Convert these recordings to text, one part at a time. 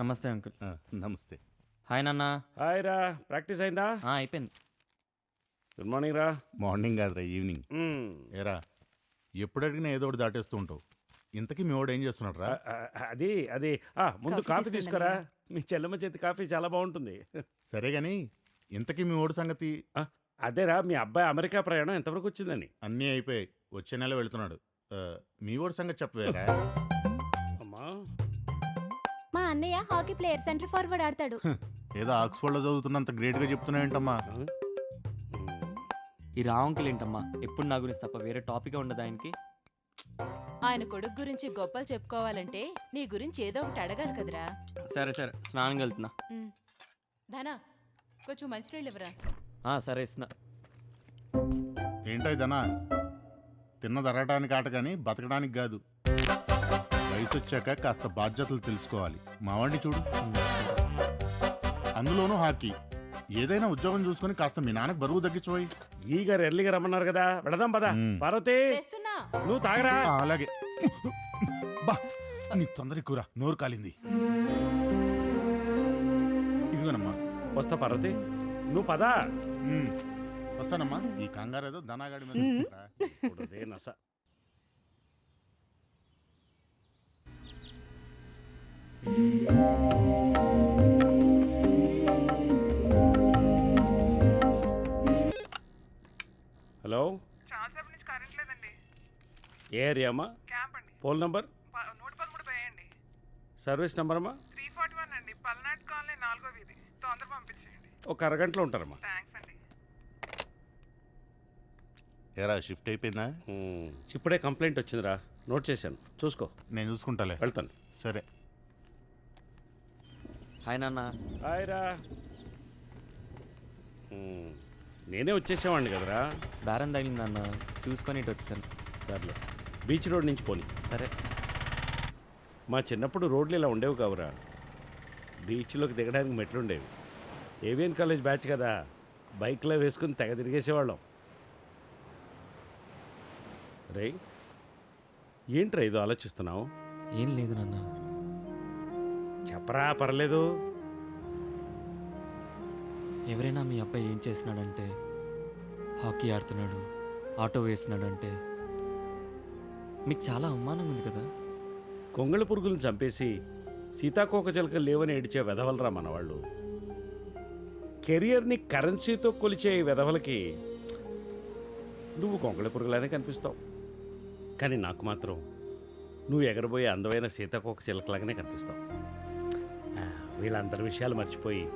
నమస్తే అంకుల్. ఆ, నమస్తే. హాయ్ నాన్న. హాయ్ రా ప్రాక్టీస్ అయిందా? ఆ, అయిపోయింది. గుడ్ మార్నింగ్ రా. మార్నింగ్ కాదురా ఈవినింగ్. మ్మ్. ఏరా ఎప్పుడు అడిగినా ఏదో ఒకటి దాటేస్తూ ఉంటావు. ఇంతకీ మీ వాడు ఏం చేస్తున్నాడు రా? అది అది. ఆ, ముందు కాఫీ కాఫీ తీసుకురా. మీ చెల్లెమ్మ చేతి కాఫీ చాలా బాగుంటుంది. సరే గాని ఇంతకీ మీ వాడు సంగతి? ఆ, అదేరా మీ అబ్బాయి అమెరికా ప్రయాణం ఎంతవరకు వచ్చిందని. అన్నీ అయిపోయాయి. వచ్చే నెల వెళ్తున్నాడు. ఆ, మీ వాడి సంగతి చెప్పవేరా? అమ్మా. అన్నయ్య హాకీ ప్లేయర్ సెంటర్ ఫార్వర్డ్ ఆడతాడు. ఏదో ఆక్స్ఫర్డ్లో చదువుతున్నంత గ్రేట్గా చెప్తున్నావేంటమ్మా ఆ? మ్మ్. ఈ రా అంకుల్ ఏంటమ్మా? ఎప్పుడు నా గురించి తప్ప వేరే టాపిక్ ఉండదు ఆయనకి? ఆయన కొడుకు గురించి గొప్పలు చెప్పుకోవాలంటే నీ గురించి ఏదో ఒకటి అడగాలి కదరా. సరే సరే. స్నానంకి వెళ్తున్నా. ధనా కొంచెం మంచినీళ్ళు ఇవ్వరా? ఆ, సరే ఇస్తున్నా. ఏంటో ఇదనా తిన్న తరగటానికి ఆట కానీ బతకడానికి కాదు. వయసు వచ్చాక కాస్త బాధ్యతలు తెలుసుకోవాలి. మావాడిని చూడు. అందులోనూ హాకీ. ఏదైనా ఉద్యోగం చూసుకొని కాస్త మీ నాన్నకు బరువు తగ్గించిపోయి ఈ గారు ఎర్లీగా రమ్మన్నారు కదా. వెళదాం పదా. పార్వతి! తెస్తున్నా. నువ్వు తాగరా. ఆ, అలాగే. బా నీకు తొందర ఎక్కువరా నోరు కాలింది. ఇదిగోనమ్మా. వస్తా పార్వతి. నువ్వు పదా. ఉమ్, వస్తానమ్మా. ఈ కంగారు ఏదో ధనాగాడి మీద ఉంటుందిరా. ఇప్పుడు అదే నస హలో? చాలాసేపు నుంచి కరెంట్ లేదండి. ఏ ఏరియా అమ్మా? క్యాంప్ అండి. పోల్ నంబర్ ప- నూట పదమూడు వేయండి సర్వీస్ నెంబర్ అమ్మా? త్రీ ఫార్టీ వన్ అండి. పల్నాడు కాలనీ నాలుగో వీధి. తొందర పంపించేయండి. ఒక అరగంటలో ఉంటారమ్మా. థ్యాంక్స్ అండి. ఏరా షిఫ్ట్ అయిపోయిందా. ఇప్పుడే కంప్లైంట్ వచ్చిందిరా. నోట్ చేశాను. చూసుకో. నేను చూసుకుంటాలే. వెళ్తాను. సరే. హాయ్ నాన్న. హాయ్ రా. నేనే వచ్చేసేవాడిని కదరా. బేరం తగిలింది నాన్న. చూసుకొని ఇటు వచ్చాను సర్లే. బీచ్ రోడ్ నుంచి పోని. సరే. మా చిన్నప్పుడు రోడ్లు ఇలా ఉండేవి కావురా. బీచ్లోకి దిగడానికి మెట్లుండేవి. ఏవిఎన్ కాలేజ్ బ్యాచ్ కదా. బైక్లో వేసుకుని తెగ తిరిగేసేవాళ్ళం. రే ఏంట్రా ఇది ఆలోచిస్తున్నావు? ఏం లేదు నాన్న. చెప్పరా పర్లేదు. ఎవరైనా మీ అబ్బాయి ఏం చేస్తున్నాడంటే హాకీ ఆడుతున్నాడు ఆటో వేస్తున్నాడంటే మీకు చాలా అవమానం ఉంది కదా. కొంగళ పురుగులను చంపేసి సీతాకోక చిలకలు లేవని ఏడిచే వెధవలరా మనవాళ్ళు. కెరియర్ని కరెన్సీతో కొలిచే ఈ వెధవలకి నువ్వు కొంగళ పురుగులానే కనిపిస్తావు. కానీ నాకు మాత్రం నువ్వు ఎగరబోయే అందమైన సీతాకోక చిలకలాగానే కనిపిస్తావు. వీళ్ళందరి విషయాలు మర్చిపోయి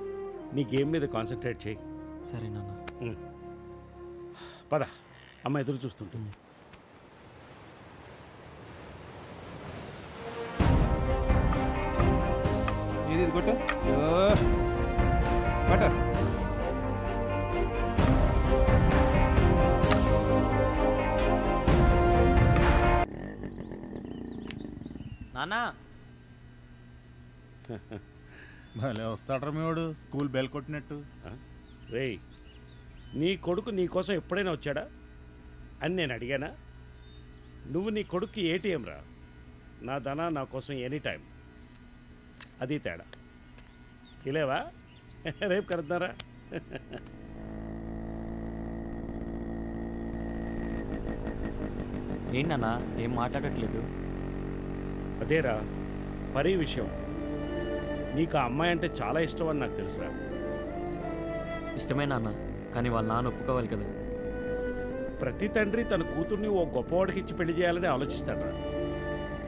నీ గేమ్ మీద కాన్సన్ట్రేట్ చేయి. సరే నాన్న. పద. అమ్మ ఎదురు చూస్తుంటుంది. ఏది ఇది కొట్టు. కొట్టు. నాన్న. భలే వస్తాడరా స్కూల్ బెల్ కొట్టినట్టు. రేయ్ నీ కొడుకు నీ కోసం ఎప్పుడైనా వచ్చాడా? అని నేను అడిగానా? నువ్వు నీ కొడుక్కి ఏటీఎం రా. నా ధన నా కోసం ఎనీ టైం. అది తేడా. ఇలేవా? రేపు కలుద్దారా. ఏంటి నాన్న ఏం మాట్లాడట్లేదు? అదేరా పరీ విషయం. నీకు ఆ అమ్మాయి అంటే చాలా ఇష్టం అని నాకు తెలుసురా. ఇష్టమే నాన్న కానీ వాళ్ళ నాన్న ఒప్పుకోవాలి కదా. ప్రతి తండ్రి తన కూతుర్ని ఓ గొప్పవాడికి ఇచ్చి పెళ్ళి చేయాలని ఆలోచిస్తాడు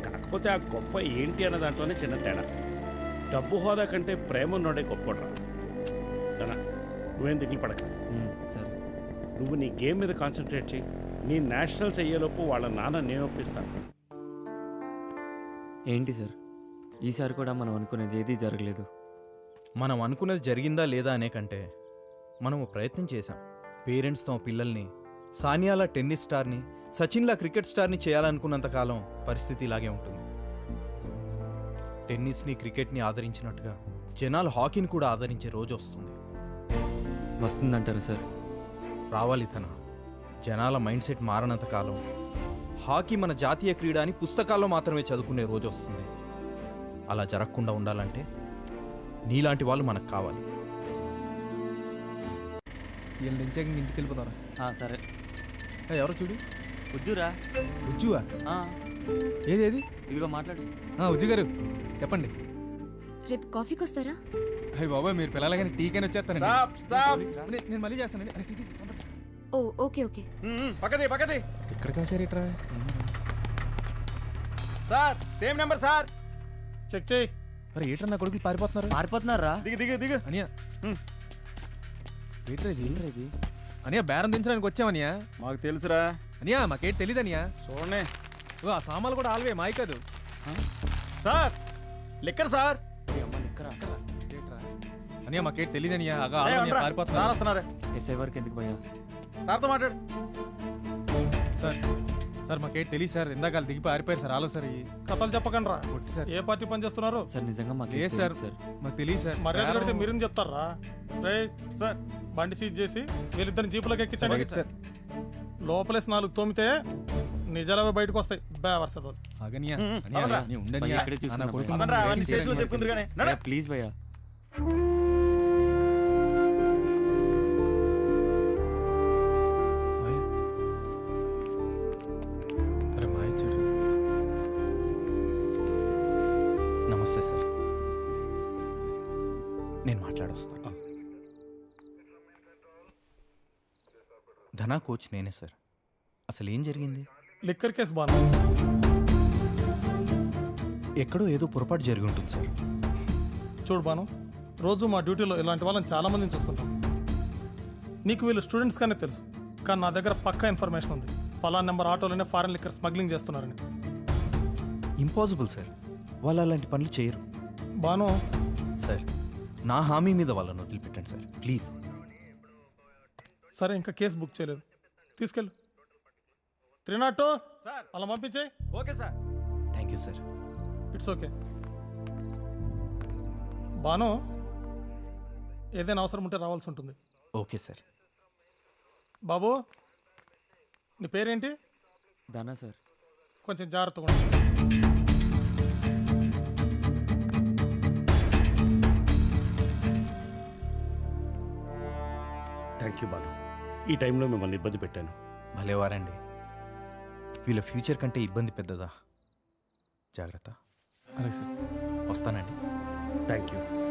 కాకపోతే ఆ గొప్ప ఏంటి అన్న దాంట్లోనే చిన్న తేడా. డబ్బు హోదా కంటే ప్రేమ ఉన్నోడే గొప్పవాడురా. తన నువ్వేం దిగులు పడక. సరే. నువ్వు నీ గేమ్ మీద కాన్సన్ట్రేట్ చేయి నీ నేషనల్స్ అయ్యేలోపు వాళ్ళ నాన్న నేను ఒప్పిస్తాను. ఏంటి సార్? ఈసారి కూడా మనం అనుకునేది ఏదీ జరగలేదు. మనం అనుకున్నది జరిగిందా లేదా అనే కంటే మనం ఓ ప్రయత్నం చేశాం. పేరెంట్స్ తమ పిల్లల్ని సానియాలా టెన్నిస్ స్టార్ని సచిన్లా క్రికెట్ స్టార్ని చేయాలనుకున్నంత కాలం పరిస్థితి ఇలాగే ఉంటుంది. టెన్నిస్ని క్రికెట్ని ఆదరించినట్టుగా జనాలు హాకీని కూడా ఆదరించే రోజు వస్తుంది. వస్తుందంటారా సార్? రావాలి తన. జనాల మైండ్ సెట్ మారనంత కాలం హాకీ మన జాతీయ క్రీడ అని పుస్తకాల్లో మాత్రమే చదువుకునే రోజు వస్తుంది. అలా జరగకుండా ఉండాలంటే నీలాంటి వాళ్ళు మనకు కావాలి. వీళ్ళ నుంచి ఇంటికి వెళ్ళిపోతారా? ఆ, సరే. ఎవరో చూడు. ఉజ్జురా ఉజ్జువా ఆ, ఏది ఏది ఇదిగో మాట్లాడు. ఆ, ఉజ్జు గారు చెప్పండి. రేపు కాఫీకి వస్తారా? అయ్యి బాబాయ్ మీరు పిల్లలగానే టీకైనా స్టాప్ నేను నేను మళ్ళీ చేస్తానండి అరే, తీ, తీ, తీ, తొందరగా. ఓ ఓకే ఓకే. పక్కది పక్కది. ఇక్కడ కాసారేట్రా sir same number sir. Check చేయి అరే ఏట్రా నా కొడుకులు పారిపోతున్నారు? పారిపోతున్నారా? దిగు దిగు దిగు. అనియా. హ్మ్. ఏట్రా ఇది? అనియా బేరం దించడానికి వచ్చామనియా మాకు తెలుసురా. అనియా మాకేం తెలీదు అనియా. చూడండి. ఓ ఆ సామాన్లు కూడా ఆల్వే మాయి కాదు. Sir liquor sir. అనియా మాకేం తెలీదు అనియా. అగా ఉండరా. సార్ పారిపోతున్నారు వస్తున్నారు ఎస్ఐ వరకు ఎందుకు భయ్యా? సార్తో మాట్లాడు. సార్. సార్ మాకేం తెలియదు సార్. ఇందాక దిగి పారిపోయారు సార్. ఆలో సార్ కథలు చెప్పకండి రా కొట్టి సార్. ఏ పార్టీ పని చేస్తున్నారు? సార్ నిజంగా మాకు లేదు సార్. సార్. మాకు తెలియదు సార్. మర్యాద కడితే బేరం- మీరేం చెప్తారా? రే సార్ బండి సీజ్ చేసి వీళ్ళిద్దరిని జీపులోకి ఎక్కించండి. సార్ లోపలేసి నాలుగు తోమితే నిజాలవే బయటకు వస్తాయి. బేవర్సదు ఆగనియా మ్మ్. మాట్లాడొస్తాను. ధనా కోచ్ నేనే సార్. అసలు ఏం జరిగింది? లిక్కర్ కేసు బాను ఎక్కడో ఏదో పొరపాటు జరిగి ఉంటుంది సార్. చూడు బాను రోజు మా డ్యూటీలో ఇలాంటి వాళ్ళని చాలా మందిని చూస్తుంటాం. నీకు వీళ్ళు స్టూడెంట్స్ కానీ తెలుసు కానీ నా దగ్గర పక్కా ఇన్ఫర్మేషన్ ఉంది. పలానా నెంబర్ ఆటోలోనే ఫారెన్ లిక్కర్ స్మగ్లింగ్ చేస్తున్నారని. Impossible sir. వాళ్ళు అలాంటి పనులు చేయరు. బాను సార్. నా హామీ మీద వాళ్ళని వదిలిపెట్టండి సార్. ప్లీజ్. సరే ఇంకా కేసు బుక్ చేయలేదు. తీసుకెళ్ళు. Three nought two sir. అలా పంపించేయి. Okay sir. Thank you sir it's okay. Bhanu ఏదైనా అవసరం ఉంటే రావాల్సి ఉంటుంది. Okay sir. బాబు నీ పేరేంటి? దానా సార్. కొంచెం జాగ్రత్తగా ఉండు. Thank you Balu. ఈ టైంలో మిమ్మల్ని ఇబ్బంది పెట్టాను. భలేవారండి. వీళ్ళ ఫ్యూచర్ కంటే ఇబ్బంది పెద్దదా? జాగ్రత్త. అలాగే సార్. వస్తానండి. Thank you.